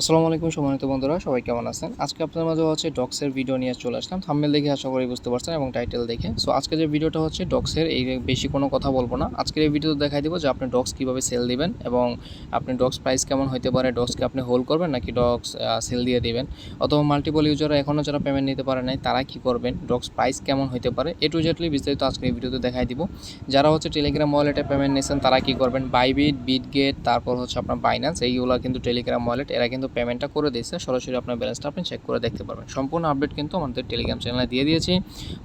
আসসালামু আলাইকুম সম্মানিত বন্ধুরা, সবাই কেমন আছেন? আজকে আপনাদের মাঝে হচ্ছে ডক্সের ভিডিও নিয়ে চলে আসলাম। থাম্বেল দেখে আশা করি বুঝতে পারছেন এবং টাইটেল দেখে। সো আজকে যে ভিডিওটা হচ্ছে ডক্সের, এই বেশি কোনো কথা বলব না। আজকের এই ভিডিওতে দেখাই দিব যে আপনি ডক্স কীভাবে সেল দিবেন এবং আপনি ডক্স প্রাইস কেমন হতে পারে, ডক্সকে আপনি হোল্ড করবেন নাকি ডক্স সেল দিয়ে দিবেন। অথবা মাল্টিপল ইউজাররা এখনও যারা পেমেন্ট নিতে পারে নাই, তারা কি করবেন? ডক্স প্রাইস কেমন হতে পারে? এ টু জেটলি বিস্তারিত আজকের এই ভিডিওতে দেখাই দিব। যারা হচ্ছে টেলিগ্রাম ওয়ালেটে পেমেন্ট নিয়েছেন তারা কি করবেন? বাইবিট বিটগেট তারপর হচ্ছে আপনার বাইন্যান্স এইগুলো কিন্তু টেলিগ্রাম ওয়ালেট এরা কিন্তু পেমেন্টটা করে দিয়েছে। সরাসরি আপনার ব্যালেন্সটা আপনি চেক করে দেখতে পারবেন। সম্পূর্ণ আপডেট কিন্তু আমাদের টেলিগ্রাম চ্যানেলে দিয়ে দিয়েছি।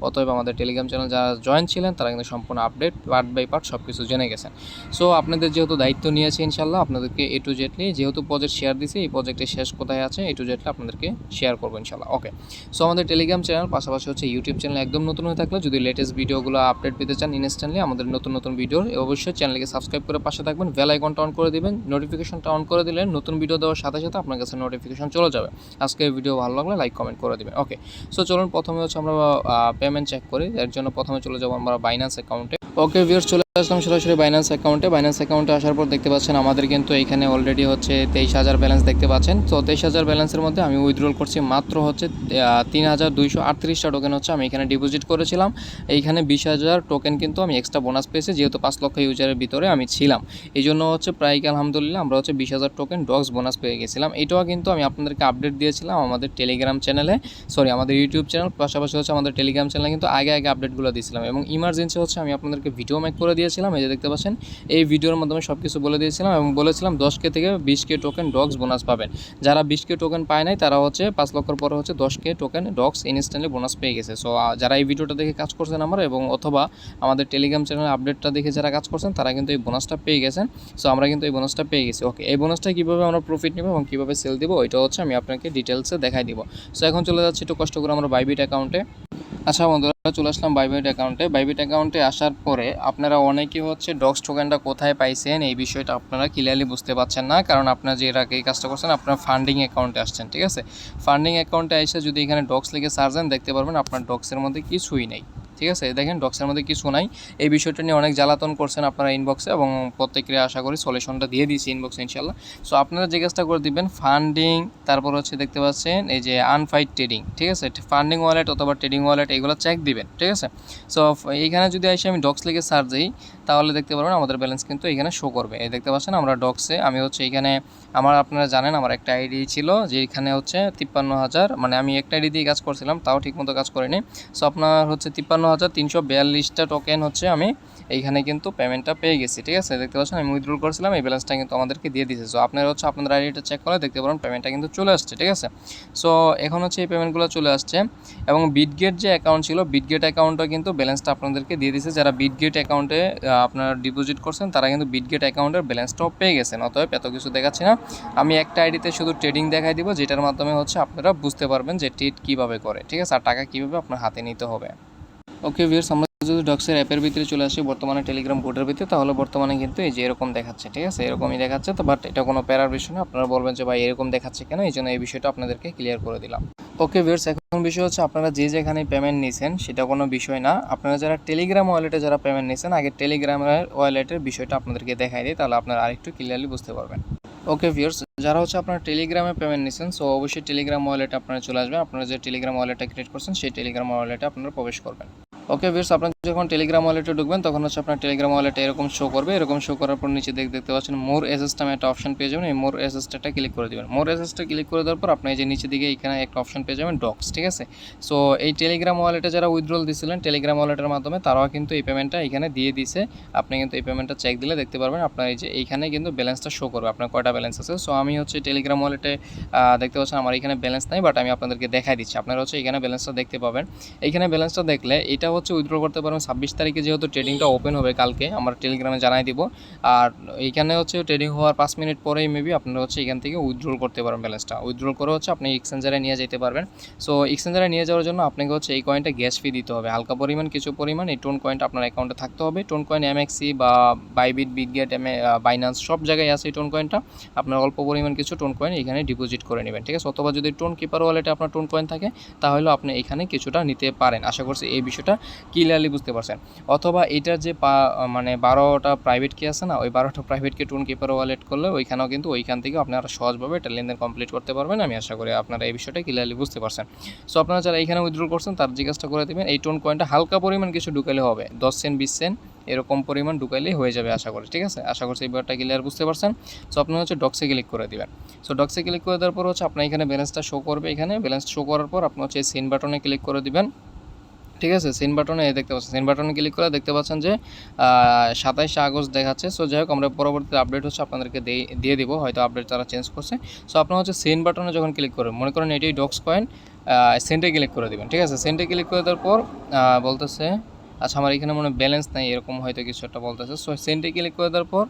অতএব আমাদের টেলিগ্রাম চ্যানেল যারা জয়েন ছিলেন, তারা কিন্তু সম্পূর্ণ আপডেট পার্ট বাই পার্ট সব কিছু জেনে গেছেন। সো আপনাদের যেহেতু দায়িত্ব নিয়েছে ইনশাল্লাহ আপনাদেরকে এ টু জেটলি যেহেতু প্রজেক্ট শেয়ার দিছি এই প্রজেক্টের শেষ কোথায় আছে এ টু জেটলি আপনাদেরকে শেয়ার করব ইনশাল্লাহ ওকে সো আমাদের টেলিগ্রাম চ্যানেল পাশাপাশি হচ্ছে ইউটিউব চ্যানেল একদম নতুন হয়ে থাকলে যদি লেটেস্ট ভিডিওগুলো আপডেট পেতে চান ইনস্ট্যান্টলি আমাদের নতুন নতুন ভিডিওর অবশ্যই চ্যানেলকে সাবস্ক্রাইব করে পাশে থাকবেন। বেল আইকনটা অন করে দিবেন নোটিফিকেশনটা অন করে দিলে নতুন ভিডিও দেওয়ার সাথে সাথে আপনার কাছে নোটিফিকেশন চলে যাবে। আজকে ভিডিও ভালো লাগলে লাইক কমেন্ট করে দেবেন। ওকে সো চলুন প্রথমে হচ্ছে আমরা পেমেন্ট চেক করি। এর জন্য প্রথমে চলে যাব আমরা বাইন্যান্স অ্যাকাউন্টে ওকে ভিউর চলে আসলাম সরাসরি বাইন্যান্স অ্যাকাউন্টে বাইন্যান্স অ্যাকাউন্টে আসার পর দেখতে পাচ্ছেন আমাদের কিন্তু এখানে অলরেডি হচ্ছে তেইশ হাজার ব্যালেন্স দেখতে পাচ্ছেন। তো তেইশ হাজার ব্যালেন্সের মধ্যে আমি উইথড্রল করছি মাত্র হচ্ছে তিন হাজার দুইশো আটত্রিশটা টোকেন হচ্ছে আমি এখানে ডিপোজিট করেছিলাম। এইখানে বিশ হাজার টোকেন কিন্তু আমি এক্সট্রা বোনাস পেয়েছি, যেহেতু পাঁচ লক্ষ ইউজারের ভিতরে আমি ছিলাম। এই জন্য হচ্ছে প্রায় আলহামদুলিল্লাহ আমরা হচ্ছে বিশ হাজার টোকেন ডগস বোনাস পেয়ে গেছিলাম। এটাও কিন্তু আমি আপনাদেরকে আপডেট দিয়েছিলাম আমাদের টেলিগ্রাম চ্যানেলে সরি আমাদের ইউটিউব চ্যানেল পাশাপাশি হচ্ছে আমাদের টেলিগ্রাম চ্যানেলে কিন্তু আগে আগে আপডেটগুলো দিয়েছিলাম। এবং ইমার্জেন্সি হচ্ছে আমি আপনাদেরকে ভিডিও মেক করে দিয়েছিলাম, এই যে দেখতে পাচ্ছেন, এই ভিডিওর মাধ্যমে সব কিছু বলে দিয়েছিলাম এবং বলেছিলাম দশ কে থেকে বিশ কে টোকেন ডগস বোনাস পাবেন। যারা বিশ কে টোকেন পায় নাই, তারা হচ্ছে পাঁচ লক্ষর পরে হচ্ছে দশ কে টোকেন ডগস ইনস্ট্যান্টলি বোনাস পেয়ে গেছে। সো যারা এই ভিডিওটা দেখে কাজ করছেন আমার এবং অথবা আমাদের টেলিগ্রাম চ্যানেলের আপডেটটা দেখে যারা কাজ করছেন, তারা কিন্তু এই বোনাসটা পেয়ে গেছেন। সো আমরা কিন্তু এই বোনাসটা পেয়ে গেছি। ওকে এই বোনাসটা কীভাবে আমরা প্রফিট নেব এবং কীভাবে সেল দিব, ওইটা হচ্ছে আমি আপনাকে ডিটেলসে দেখাই দিব। সো এখন চলে যাচ্ছি একটু কষ্ট করে আমরা বাইবিট অ্যাকাউন্টে আচ্ছা বন্ধুরা, চলে আসলাম বাইবিট অ্যাকাউন্টে বাইবিট অ্যাকাউন্টে আসার পরে আপনারা অনেকে হচ্ছে ডক্স টোকেনটা কোথায় পাইছেন? এই বিষয়টা আপনারা ক্লিয়ারলি বুঝতে পারছেন না। কারণ আপনারা যে এর আগে এই কাজটা করছেন, আপনার ফান্ডিং অ্যাকাউন্টে আসছেন, ঠিক আছে? ফান্ডিং অ্যাকাউন্টে এসে যদি এখানে ডক্স লিখে সার্জেন দেখতে পারবেন আপনার ডক্সের মধ্যে কিছুই নেই। ঠিক আছে? দেখেন ডক্সের মধ্যে কিছু নাই। এই বিষয়টা নিয়ে অনেক জ্বালাতন করছেন আপনারা ইনবক্সে এবং প্রত্যেকের আশা করি সলিউশনটা দিয়ে দিয়েছি ইনবক্সে ইনশাল্লাহ সো আপনারা যে কাজটা করে দিবেন ফান্ডিং তারপর হচ্ছে দেখতে পাচ্ছেন এই যে আনফাইড ট্রেডিং ঠিক আছে? ফান্ডিং ওয়ালেট অথবা ট্রেডিং ওয়ালেট এগুলো চেক দিবেন, ঠিক আছে? সো এইখানে যদি এসে আমি ডক্স লিখে সার্চ দিই, তাহলে দেখতে পারবেন আমাদের ব্যালেন্স কিন্তু এখানে শো করবে। এই দেখতে পাচ্ছেন আমরা ডক্সে আমি হচ্ছে এখানে আমার আপনারা জানেন, আমার একটা আইডি ছিল যে এখানে হচ্ছে তিপ্পান্ন হাজার মানে আমি একটা আইডি দিয়ে কাজ করছিলাম, তাও ঠিকমতো কাজ করিনি। সো আপনার হচ্ছে তিপ্পান্ন হাজার তিনশো বিয়াল্লিশটা টোকেন হচ্ছে আমি এইখানে কিন্তু পেমেন্টটা পেয়ে গেছি, ঠিক আছে? দেখতে পাচ্ছেন, আমি উইথড্রল করেছিলাম, এই ব্যালেন্সটা কিন্তু আমাদেরকে দিয়ে দিয়েছে। সো আপনারা হচ্ছে আপনাদের আইডিটা চেক করে দেখতে পারেন পেমেন্টটা কিন্তু চলে আসছে, ঠিক আছে? সো এখন হচ্ছে এই পেমেন্টগুলো চলে আসছে এবং বিটগেট যে অ্যাকাউন্ট ছিল বিটগেট অ্যাকাউন্টও কিন্তু ব্যালেন্সটা আপনাদেরকে দিয়ে দিয়েছে। যারা বিটগেট অ্যাকাউন্টে আপনারা ডিপোজিট করছেন, তারা কিন্তু বিটগেট অ্যাকাউন্টের ব্যালেন্সটাও পেয়ে গেছেন। অতএব এত কিছু দেখাচ্ছি না। আমি একটা আইডিতে শুধু ট্রেডিং দেখাই দিব, যেটার মাধ্যমে হচ্ছে আপনারা বুঝতে পারবেন যে ট্রেড কীভাবে করে, ঠিক আছে? আর টাকা কীভাবে আপনার হাতে নিতে হবে। ওকে ভিউর্স আমরা যদি ডক্সের অ্যাপের ভিতরে চলে আসি, বর্তমানে টেলিগ্রাম বোর্ডের ভিতরে, তাহলে বর্তমানে কিন্তু এই যে এরকম দেখাচ্ছে, ঠিক আছে? এরকমই দেখাচ্ছে, তো বাট এটা কোনো প্যারার বিষয় না। আপনারা বলবেন যে, ভাই, এরকম দেখাচ্ছে কেন? এই জন্য এই বিষয়টা আপনাদেরকে ক্লিয়ার করে দিলাম। ওকে ভিউর্স এখন বিষয় হচ্ছে আপনারা যে যেখানে পেমেন্ট নিয়েছেন সেটা কোনো বিষয় না। আপনারা যারা টেলিগ্রাম ওয়ালেটে যারা পেমেন্ট নিয়েছেন আগে টেলিগ্রামের ওয়ালেটের বিষয়টা আপনাদেরকে দেখাই দিই, তাহলে আপনারা আরেকটু ক্লিয়ারলি বুঝতে পারবেন। ওকে ভিউর্স যারা হচ্ছে আপনারা টেলিগ্রামে পেমেন্ট নিচ্ছেন সো অবশ্যই টেলিগ্রাম ওয়ালেটে আপনারা চলে আসবেন। আপনারা যে টেলিগ্রাম ওয়ালেটটা ক্রিয়েট করছেন, সেই টেলিগ্রাম ওয়ালেটে আপনারা প্রবেশ করবেন। ওকে ভিউর্স আপনার যখন টেলিগ্রাম ওয়ালেটে ঢুকবেন, তখন হচ্ছে আপনার টেলিগ্রাম ওয়ালেটে এরকম শো করবে। এরকম শো করার পর নিচে দেখ দেখতে পাচ্ছেন মোর এসএস নামে একটা অপশন পেয়ে যাবেন। এই মোর এসএসটা ক্লিক করে দেবেন। মোর এসএসটা ক্লিক করে দেওয়ার পর আপনি এই যে নিচে দিকে এখানে একটা অপশন পেয়ে যাবেন ডক্স ঠিক আছে? সো এই টেলিগ্রাম ওয়ালেটে যারা উইথড্রল দিয়েছিলেন টেলিগ্রাম ওয়ালেটের মাধ্যমে তারাও কিন্তু এই পেমেন্টটা এখানে দিয়ে দিছে। আপনি কিন্তু এই পেমেন্টটা চেক দিলে দেখতে পারবেন আপনার এই যে এইখানে কিন্তু ব্যালেন্সটা শো করবে। আপনার কয়টা ব্যালেন্স আছে? সো আমি হচ্ছে টেলিগ্রাম ওয়ালেটে দেখতে পাচ্ছেন আমার এখানে ব্যালেন্স নাই বাট আমি আপনাদেরকে দেখাই দিচ্ছি। আপনারা হচ্ছে এখানে ব্যালেন্সটা দেখতে পাবেন। এইখানে ব্যালেন্সটা দেখলে এটা হচ্ছে উইথড্র করতে পারবেন। ছাব্বিশ তারিখে যেহেতু ট্রেডিংটা ওপেন হবে কালকে, আমরা টেলিগ্রামে জানাই দিব। আর এইখানে হচ্ছে ট্রেডিং হওয়ার পাঁচ মিনিট পরেই মেবি আপনারা হচ্ছে এখান থেকে উইথড্রল করতে পারবেন ব্যালেন্সটা উইথড্রল করে হচ্ছে আপনি এক্সচেঞ্জারে নিয়ে যেতে পারবেন। সো এক্সচেঞ্জারে নিয়ে যাওয়ার জন্য আপনাকে হচ্ছে এই কয়েনটা গ্যাস ফি দিতে হবে। হালকা পরিমাণ, কিছু পরিমাণ এই টোন কয়েনটা আপনার অ্যাকাউন্টে থাকতে হবে। টোন কয়েন এমএক্সি বা বাইবিট বিটগেট এম বাইন্যান্স সব জায়গায় আছে এই টোন কয়েনটা আপনার অল্প পরিমাণ কিছু টোন কয়েন এখানে ডিপোজিট করে নেবেন, ঠিক আছে? অথবা যদি টোন কিপার ওয়ালেটে আপনার টোন কয়েন থাকে তাহলে আপনি এখানে কিছুটা নিতে পারেন। আশা করছি এই বিষয়টা ক্লিয়ারলি বুঝতে পারছেন। অথবা এটার যে মানে বারোটা প্রাইভেট কি আছে না, ওই বারোটা প্রাইভেট প্রাইভেটকে টোন কিপার ওয়ালেট করলে ওইখানেও কিন্তু ওইখান থেকে আপনারা সহজভাবে এটা লেনদেন কমপ্লিট করতে পারবেন। আমি আশা করি আপনারা এই বিষয়টা ক্লিয়ারলি বুঝতে পারছেন। সো আপনারা যারা এখানে উইথড্রল করছেন, তার জিজ্ঞাসা করে দেবেন। এই টোন কয়েনটা হালকা পরিমাণ কিছু ঢুকালে হবে। দশ সেন্ট বিশ সেন্ট এরকম পরিমাণ ঢুকাইলেই হয়ে যাবে আশা করি, ঠিক আছে? আশা করছি এই ব্যাপারটা ক্লিয়ার বুঝতে পারছেন। সো আপনারা হচ্ছে ডক্সে ক্লিক করে দিবেন। সো ডক্সে ক্লিক করে দেওয়ার পর হচ্ছে আপনার এখানে ব্যালেন্সটা শো করবে এখানে। ব্যালেন্স শো করার পর আপনি হচ্ছে সেন বাটনে ক্লিক করে দিবেন। ঠিক আছে? সেন বাটনে দেখতে পাচ্ছেন। সেন বাটনে ক্লিক করে দেখতে পাচ্ছেন যে সাতাইশে আগস্ট দেখাচ্ছে। সো যাই হোক, আমরা পরবর্তী আপডেট হচ্ছে আপনাদেরকে দিয়ে দিব। হয়তো আপডেট তারা চেঞ্জ করছে। সো আপনার হচ্ছে সেন বাটনে যখন ক্লিক করবেন মনে করেন এটাই ডক্স কয়েন সেন্টে ক্লিক করে দেবেন। ঠিক আছে? সেন্টে ক্লিক করে দেওয়ার পর বলতেছে আচ্ছা আমার এখানে মনে ব্যালেন্স নাই, এরকম হয়তো কিছু একটা বলতেছে। সো সেন্টে ক্লিক করে দেওয়ার পর,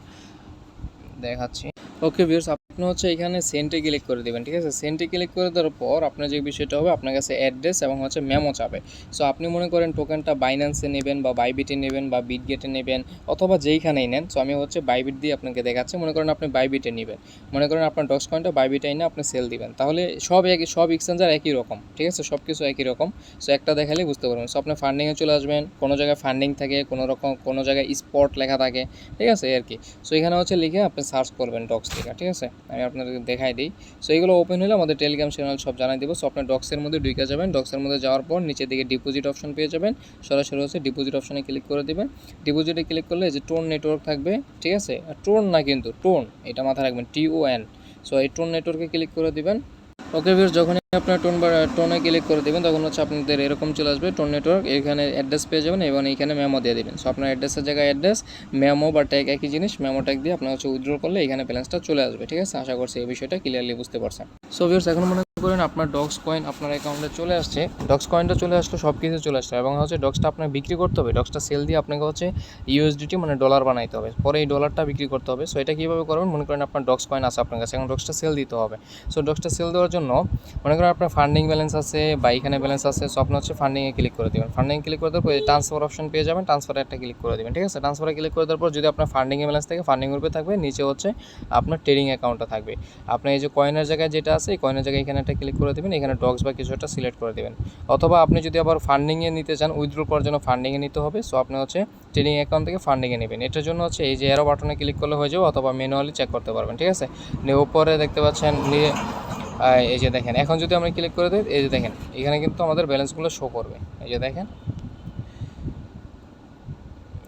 দেখাচ্ছি। ওকে ভিউর্স আপনি হচ্ছে এখানে সেন্টে ক্লিক করে দেবেন, ঠিক আছে? সেন্টে ক্লিক করে দেওয়ার পর আপনার যে বিষয়টা হবে, আপনার কাছে অ্যাড্রেস এবং হচ্ছে মেমো চাবে। সো আপনি মনে করেন টোকেনটা বাইন্যান্সে নেবেন বা বাইবিটে নেবেন বা বিটগেটে নেবেন অথবা যেইখানেই নেন। সো আমি হচ্ছে বাইবিট দিয়ে আপনাকে দেখাচ্ছি। মনে করেন আপনি বাইবিটে নেবেন। মনে করেন আপনার ডক্স কয়েনটা বাইবিটে এনে আপনি সেল দিবেন। তাহলে সব একই সব এক্সচেঞ্জার একই রকম, ঠিক আছে? সব কিছু একই রকম। সো একটা দেখালেই বুঝতে পারবেন। সো আপনি ফান্ডিংয়ে চলে আসবেন। কোনো জায়গায় ফান্ডিং থাকে, কোনো রকম, কোনো জায়গায় স্পট লেখা থাকে, ঠিক আছে? আর কি। সো এখানে হচ্ছে লিখে আপনি সার্চ করবেন ডক্স লেখা ঠিক আছে? আমি আপনাদেরকে দেখাই দিই। সো এইগুলো ওপেন হলে আমাদের টেলিগ্রাম চ্যানেল সব জানাই দেবো। সো আপনার ডক্সের মধ্যে ঢুকে যাবেন। ডক্সের মধ্যে যাওয়ার পর নিচের দিকে ডিপোজিট অপশন পেয়ে যাবেন। সরাসরি হচ্ছে ডিপোজিট অপশনে ক্লিক করে দেবেন। ডিপোজিটে ক্লিক করলে যে টোন নেটওয়ার্ক থাকবে, ঠিক আছে? টোন না কিন্তু টোন এটা মাথায় রাখবেন টি ও এন সো এই টোন নেটওয়ার্কে ক্লিক করে দিবেন। ওকে ভিউর যখনই আপনার টোন বা টোনে ক্লিক করে দেবেন, তখন হচ্ছে আপনাদের এরকম চলে আসবে টোন নেটওয়ার্ক এখানে অ্যাড্রেস পেয়ে যাবেন এবং এখানে মেমো দিয়ে দেবেন। সো আপনার অ্যাড্রেসের জায়গায় অ্যাড্রেস মেমো বা ট্যাগ একই জিনিস মেমো ট্যাগ দিয়ে আপনার হচ্ছে উইথড্র করলে এখানে ব্যালেন্সটা চলে আসবে। ঠিক আছে? আশা করছি এই বিষয়টা ক্লিয়ারলি বুঝতে পারছেন। সো ভিউর্স এখন মনে করেন, আপনার ডক্স কয়েন আপনার অ্যাকাউন্টে চলে আসছে। ডক্স কয়েনটা চলে আসলো সব কিছু চলে আসলো এবং হচ্ছে ডক্সটা আপনাকে বিক্রি করতে হবে। ডক্সটা সেল দিয়ে আপনাকে হচ্ছে ইউএসডিটি মানে ডলার বানাইতে হবে। পরে এই ডলারটা বিক্রি করতে হবে। সো এটা কীভাবে করবেন? মনে করেন আপনার ডক্স কয়েন আছে আপনার কাছে। এখন ডক্সটা সেল দিতে হবে। সো ডক্সটা সেল দেওয়ার জন্য মনে করেন আপনার ফান্ডিং ব্যালেন্স আছে বা এখানে ব্যালেন্স আছে সো আপনি হচ্ছে ফান্ডিংয়ে ক্লিক করে দেবেন। ফান্ডিং ক্লিক করে দেওয়ার পর ট্রান্সফার অপশন পেয়ে যাবেন। ট্রান্সফারে একটা ক্লিক করে দেবেন। ঠিক আছে? ট্রান্সফারে ক্লিক করে দেওয়ার পর যদি আপনার ফান্ডিংয়ে ব্যালেন্স থাকে ফান্ডিং গ্রুপে থাকবে। নিচে হচ্ছে আপনার ট্রেডিং অ্যাকাউন্টটা থাকবে। আপনার এই যে কয়েনের জায়গায় যেটা আছে, এই কয়েনের জায়গায় এখানে একটা ক্লিক করে দেবেন, এখানে ডক্স বা কিছু একটা সিলেক্ট করে দেবেন। অথবা আপনি যদি আবার ফান্ডিংয়ে নিতে চান উইথড্র করার জন্য ফান্ডিংয়ে নিতে হবে সো আপনি হচ্ছে ট্রেনিং অ্যাকাউন্ট থেকে ফান্ডিংয়ে নেবেন। এটার জন্য হচ্ছে এই যে এরো বাটনে ক্লিক করলে হয়ে যাবে, অথবা ম্যানুয়ালি চেক করতে পারবেন, ঠিক আছে? উপরে দেখতে পাচ্ছেন, নিয়ে এই যে দেখেন, এখন যদি আমরা ক্লিক করে দিই, এই যে দেখেন, এখানে কিন্তু আমাদের ব্যালেন্সগুলো শো করবে। এই যে দেখেন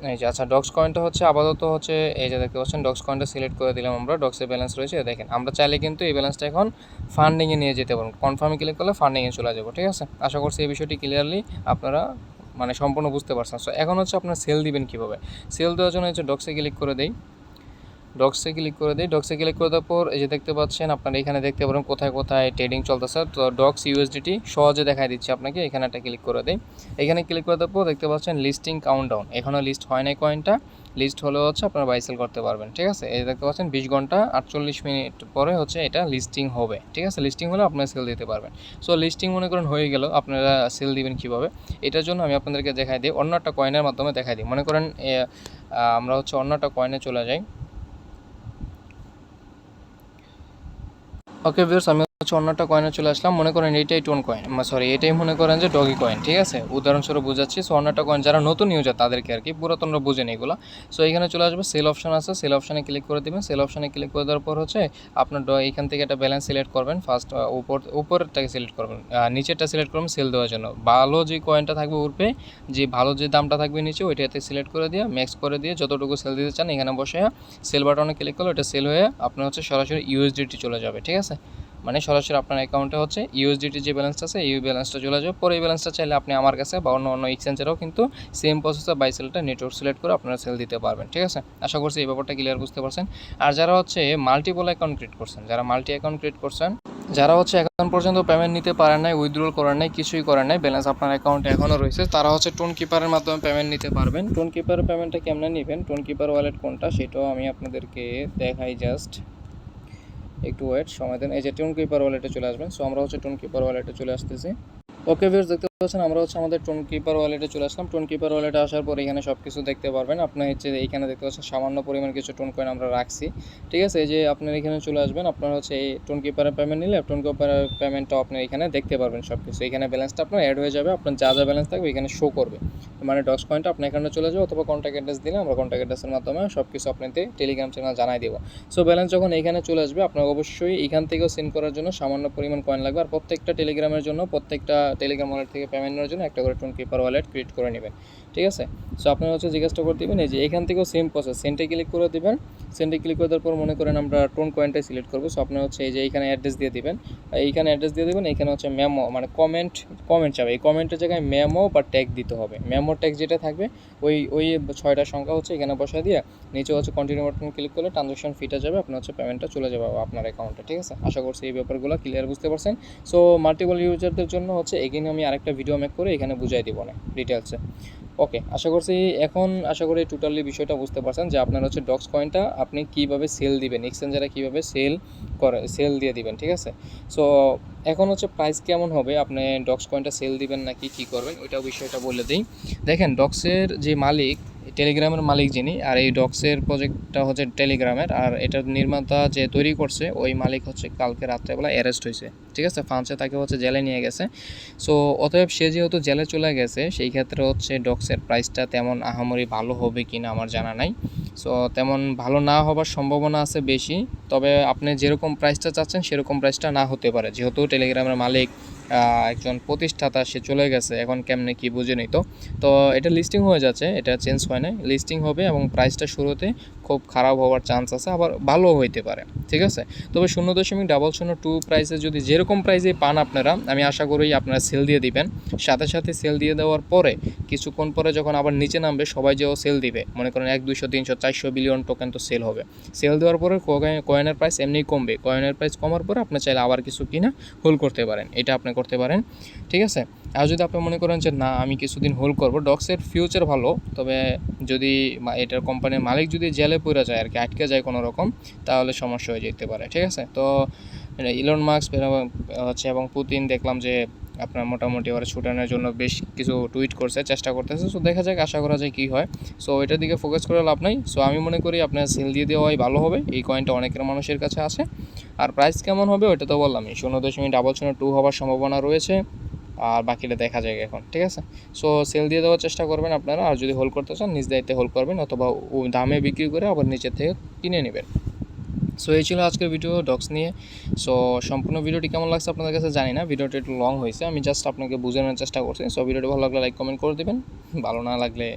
এই যে আচ্ছা ডক্স কয়েনটা হচ্ছে আপাতত হচ্ছে, এই যে দেখতে পাচ্ছেন ডক্স কয়েনটা সিলেক্ট করে দিলাম আমরা ডক্সের ব্যালেন্স রয়েছে। দেখেন, আমরা চাইলে কিন্তু এই ব্যালেন্সটা এখন ফান্ডিংয়ে নিয়ে যেতে পারব। কনফার্মে ক্লিক করলে ফান্ডিংয়ে চলে যাব, ঠিক আছে? আশা করছি এই বিষয়টি ক্লিয়ারলি আপনারা মানে সম্পূর্ণ বুঝতে পারছেন। সো এখন হচ্ছে আপনার সেল দিবেন কীভাবে? সেল দেওয়ার জন্য হচ্ছে ডক্সে ক্লিক করে দেই। ডক্সে ক্লিক করে দিই। ডক্সে ক্লিক করে দেওয়ার পর এই যে দেখতে পাচ্ছেন, আপনারা এখানে দেখতে পারেন কোথায় কোথায় ট্রেডিং চলতেছে। তো ডক্স ইউএসডিটি সহজে দেখাই দিচ্ছে আপনাকে, এখানে একটা ক্লিক করে দিই। এখানে ক্লিক করে দেওয়ার পর দেখতে পাচ্ছেন লিস্টিং কাউন্টডাউন এখনও লিস্ট হয় নাই কয়েনটা লিস্ট হলেও হচ্ছে আপনারা বাই সেল করতে পারবেন, ঠিক আছে? এই দেখতে পাচ্ছেন, বিশ ঘণ্টা আটচল্লিশ মিনিট পরে হচ্ছে এটা লিস্টিং হবে, ঠিক আছে? লিস্টিং হলে আপনারা সেল দিতে পারবেন। সো লিস্টিং মনে করেন হয়ে গেল, আপনারা সেল দিবেন কীভাবে? এটার জন্য আমি আপনাদেরকে দেখাই দিই, অন্য একটা কয়েনের মাধ্যমে দেখাই দিই। মনে করেন আমরা হচ্ছে অন্য একটা কয়েনে চলে যাই। ওকে ভিউর্স আমি হচ্ছে অন্যটা কয়েনে চলে আসলাম। মনে করেন এইটাই টোন কয়েন সরি এটাই মনে করেন যে ডগি কয়েন ঠিক আছে? উদাহরণস্বরূপ বুঝাচ্ছি সো অন্যটা কয়েন যারা নতুন ইউজার তাদেরকে আর কি, পুরাতনরা বুঝেন এগুলো। সো এখানে চলে আসবে সেল অপশন আছে সেল অপশানে ক্লিক করে দেবেন। সেল অপশানে ক্লিক করে দেওয়ার পর হচ্ছে আপনার এখান থেকে একটা ব্যালেন্স সিলেক্ট করবেন। ফার্স্ট উপর, উপরেরটাকে সিলেক্ট করবেন। নিচেরটা সিলেক্ট করবেন সেল দেওয়ার জন্য। ভালো যে কয়েনটা থাকবে উপরে যে ভালো যে দামটা থাকবে নিচে, ওইটাতে সিলেক্ট করে দিয়ে ম্যাক্স করে দিয়ে যতটুকু সেল দিতে চান, এখানে বসে সেল বাটনে ক্লিক করলে ওটা সেল হয়ে আপনার হচ্ছে সরাসরি ইউএসডিটি চলে যাবে, ঠিক আছে? মানে সরাসরি আপনার অ্যাকাউন্টে হচ্ছে ইউএসডিটি যে ব্যালেন্সটা আছে, এই ব্যালেন্সটা চলে যাবে পরে এই ব্যালেন্সটা চাইলে আপনি আমার কাছে বা অন্য অন্য এক্সচেঞ্জেরও কিন্তু সেম প্রসেসে বাই সেলটা নেটওয়ার্ক সিলেক্ট করে আপনারা সেল দিতে পারবেন, ঠিক আছে? আশা করছি এই ব্যাপারটা ক্লিয়ার বুঝতে পারছেন। আর যারা হচ্ছে মাল্টিপল অ্যাকাউন্ট ক্রিয়েট করছেন, যারা মাল্টি অ্যাকাউন্ট ক্রিয়েট করছেন, যারা হচ্ছে এখন পর্যন্ত পেমেন্ট নিতে পারেন নাই উইথড্রল করার নাই, কিছুই করার নাই ব্যালেন্স আপনার অ্যাকাউন্টে এখনও রয়েছে, তারা হচ্ছে টোন কিপারের মাধ্যমে পেমেন্ট নিতে পারবেন। টোন কিপারের পেমেন্টটা কেমনে নেবেন? টোন কিপার ওয়ালেট কোনটা? সেটাও আমি আপনাদেরকে দেখাই জাস্ট একটু ওয়েট সময় দেন। এই যে টুন কিপার ওয়ালেটে চলে আসবেন। সো আমরা হচ্ছে টুন কিপার ওয়ালেটে চলে আসতেছি। ওকে ভিউর্স দেখতে হচ্ছেন আমরা হচ্ছে আমাদের টোন কিপার ওয়ালেটে চলে আসলাম। টোন কিপার ওয়ালেটে আসার পর এখানে সব কিছু দেখতে পারবেন। আপনার হচ্ছে এইখানে দেখতে পাচ্ছেন, সামান্য পরিমাণ কিছু টোন কয়েন আমরা রাখছি। ঠিক আছে, এই যে আপনার এখানে চলে আসবেন, আপনার হচ্ছে এই টোন কিপারের পেমেন্ট নিলে টোন কিপারের পেমেন্টটা আপনি এখানে দেখতে পারবেন সব কিছু এখানে ব্যালেন্সটা আপনার অ্যাড হয়ে যাবে, আপনার যা যা ব্যালেন্স থাকবে এখানে শো করবে। মানে ডক্স কয়েনটা আপনি এখানে চলে যাবে অথবা কন্ট্যাক্ট অ্যাড্রেস দিলে আমরা কন্ট্যাক্ট অ্যাড্রেসের মাধ্যমে সব কিছু আপনাদের টেলিগ্রাম চ্যানেল জানাই দেবো। সো ব্যালেন্স যখন এখানে চলে আসবে, আপনার অবশ্যই এখান থেকেও সেন্ড করার জন্য সামান্য পরিমাণ কয়েন লাগবে। আর প্রত্যেকটা টেলিগ্রামের জন্য, প্রত্যেকটা টেলিগ্রাম ওয়ালেট থেকে পেমেন্ট নেওয়ার জন্য একটা করে টোন কিপার ওয়ালেট ক্রিয়েট করে নেবেন। ঠিক আছে? সো আপনারা হচ্ছে জিজ্ঞাসা করে দেবেন, এই যে এখান থেকেও সেম প্রসেস সেন্টে ক্লিক করে দেবেন। সেন্টে ক্লিক করে দেওয়ার পর মনে করেন আমরা টোন কয়েনটাই সিলেক্ট করব। সো আপনার হচ্ছে এই যে এইখানে অ্যাড্রেস দিয়ে দিবেন। এইখানে অ্যাড্রেস দিয়ে দেবেন এখানে হচ্ছে মেমো মানে কমেন্ট কমেন্ট চাবে। এই কমেন্টের জায়গায় মেমো বা ট্যাগ দিতে হবে। মেমো ট্যাগ যেটা থাকবে, ওই ওই ছয়টা সংখ্যা হচ্ছে এখানে বসায় দিয়ে নিচে হচ্ছে কন্টিনিউ বাটন ক্লিক করলে ট্রানজাকশন ফিটা যাবে, আপনার হচ্ছে পেমেন্টটা চলে যাবে আপনার অ্যাকাউন্টে ঠিক আছে? আশা করছি এই ব্যাপারগুলো ক্লিয়ার বুঝতে পারছেন। সো মাল্টিপল ইউজারদের জন্য হচ্ছে এগেন আমি আরেকটা ভিডিও মেক করে এখানে বুঝাই দিব না ডিটেলসে ওকে আশা করছি এখন আশা করি টোটালি বিষয়টা বুঝতে পারছেন যে আপনার হচ্ছে ডক্স কয়েনটা আপনি কীভাবে সেল দিবেন এক্সচেঞ্জারে কীভাবে সেল করে সেল দিয়ে দিবেন, ঠিক আছে? সো এখন হচ্ছে প্রাইস কেমন হবে? আপনি ডক্স কয়েনটা সেল দিবেন নাকি কি করবেন? ওইটা বিষয়টা বলে দিই। দেখেন ডক্সের যে মালিক টেলিগ্রামের মালিক যিনি, আর এই ডক্সের প্রজেক্টটা হচ্ছে টেলিগ্রামের, আর এটার নির্মাতা যে তৈরি করছে, ওই মালিক হচ্ছে কালকে রাত্রেবেলা অ্যারেস্ট হয়েছে। ঠিক আছে? ফ্রান্সে তাকে হচ্ছে জেলে নিয়ে গেছে। সো অতএব সে যেহেতু জেলে চলে গেছে, সেই ক্ষেত্রে হচ্ছে ডক্সের প্রাইসটা তেমন আহামরি ভালো হবে কি না আমার জানা নাই। সো তেমন ভালো না হবার সম্ভাবনা আছে বেশি। তবে আপনি যেরকম প্রাইসটা চাচ্ছেন, সেরকম প্রাইসটা না হতে পারে। যেহেতু টেলিগ্রামের মালিক একজন প্রতিষ্ঠাতা, সে চলে গেছে। এখন কেমনে কি বুঝে নিত তো। এটা লিস্টিং হয়ে যাচ্ছে, এটা চেঞ্জ হয় না লিস্টিং হবে এবং প্রাইসটা শুরুতে খুব খারাপ হওয়ার চান্স আছে, আবার ভালো হইতে পারে, ঠিক আছে? তবে শূন্য দশমিক ডাবল শূন্য টু প্রাইসে যদি যেরকম প্রাইসে পান আপনারা, আমি আশা করি আপনারা সেল দিয়ে দিবেন। সাথে সাথে সেল দিয়ে দেওয়ার পরে, কিছুক্ষণ পরে যখন আবার নিচে নামবে, সবাই যেও সেল দিবে। মনে করেন এক, দুইশো, তিনশো, চারশো বিলিয়ন টোকেন তো সেল হবে। সেল দেওয়ার পরে কয়েনের প্রাইস এমনিই কমবে। কয়েনের প্রাইস কমার পরে আপনি চাইলে আবার কিছু কিনা হোল্ড করতে পারেন। এটা আপনি করতে পারেন, ঠিক আছে? আর যদি আপনি মনে করেন যে, না, আমি কিছুদিন হোল্ড করব। ডক্সের ফিউচার ভালো, তবে যদি এটার কোম্পানির মালিক যদি জেলে পড়ে যায় আর কি, আটকে যায় কোনো রকম, তাহলে সমস্যা হয়ে যেতে পারে, ঠিক আছে? তো ইলন মার্কস হচ্ছে, এবং পুতিন দেখলাম যে আপনার মোটামুটি ওরা ছুটানোর জন্য বেশ কিছু টুইট করছে, চেষ্টা করতেছে। সো দেখা যাক, আশা করা যায় কী হয়। সো এটার দিকে ফোকাস করে লাভ নাই। সো আমি মনে করি আপনার সেল দিয়ে দেওয়াই ভালো হবে। এই কয়েনটা অনেকের মানুষের কাছে আছে। আর প্রাইস কেমন হবে ওটা তো বললামই শূন্য দশমিক ডাবল শূন্য টু হওয়ার সম্ভাবনা রয়েছে। আর বাকিটা দেখা যায় এখন, ঠিক আছে? সো সেল দিয়ে দেওয়ার চেষ্টা করবেন আপনারা। আর যদি হোল্ড করতে চান, নিজ দায়িত্বে হোল্ড করবেন। অথবা দামে বিক্রি করে আবার নিচের থেকে কিনে নেবেন। সো এই ছিল আজকের ভিডিও ডক্স নিয়ে। সো সম্পূর্ণ ভিডিওটি কেমন লাগছে আপনাদের কাছে জানি না ভিডিওটি একটু লং হয়েছে। আমি জাস্ট আপনাকে বোঝানোর চেষ্টা করছি। সো ভিডিওটি ভালো লাগলে লাইক কমেন্ট করে দেবেন। ভালো না লাগলে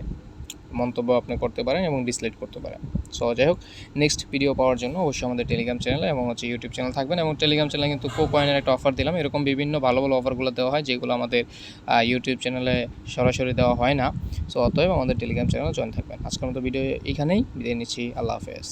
মন্তব্য আপনি করতে পারেন এবং ডিসলাইক করতে পারেন। সো যাই হোক নেক্সট ভিডিও পাওয়ার জন্য অবশ্যই আমাদের টেলিগ্রাম চ্যানেলে এবং হচ্ছে ইউটিউব চ্যানেল থাকবেন এবং টেলিগ্রাম চ্যানেলে কিন্তু কো কয়েনের একটা অফার দিলাম। এরকম বিভিন্ন ভালো ভালো অফারগুলো দেওয়া হয় যেগুলো আমাদের ইউটিউব চ্যানেলে সরাসরি দেওয়া হয় না। সো অতএব আমাদের টেলিগ্রাম চ্যানেলে জয়েন থাকবেন। আজকের মতো ভিডিও এখানেই বিদায় নিচ্ছি। আল্লাহ হাফেজ।